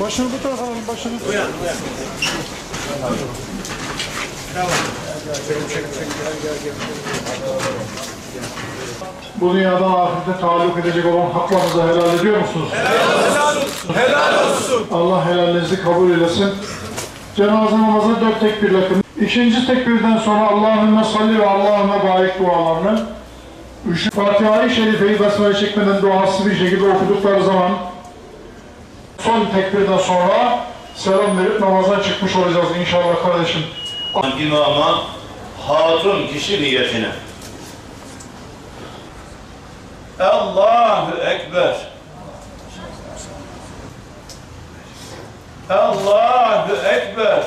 Başını bu tarafa alın, başını. Bu dünyadan ahirete taalluk edecek olan haklarınızı helal ediyor musunuz? Helal olsun. Helal olsun. Allah helallerinizi kabul eylesin. Cenaze namazı dört tekbirle kılın. İkinci tekbirden sonra Allahümme salli ve Allahümme barik dualarını Fatiha-i Şerife'yi besmele çekmeden duası bir şekilde okudukları zaman son tekbirden sonra selam verip namazdan çıkmış olacağız inşallah kardeşim. İmama hatun kişi niyetine. Allahu Ekber. Allahu Ekber.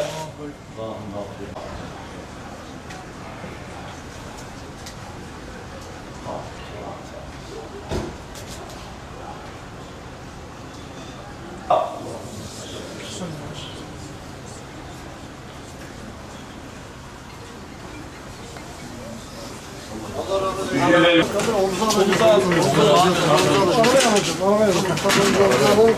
Arabaya alacağım, arabaya alacağım.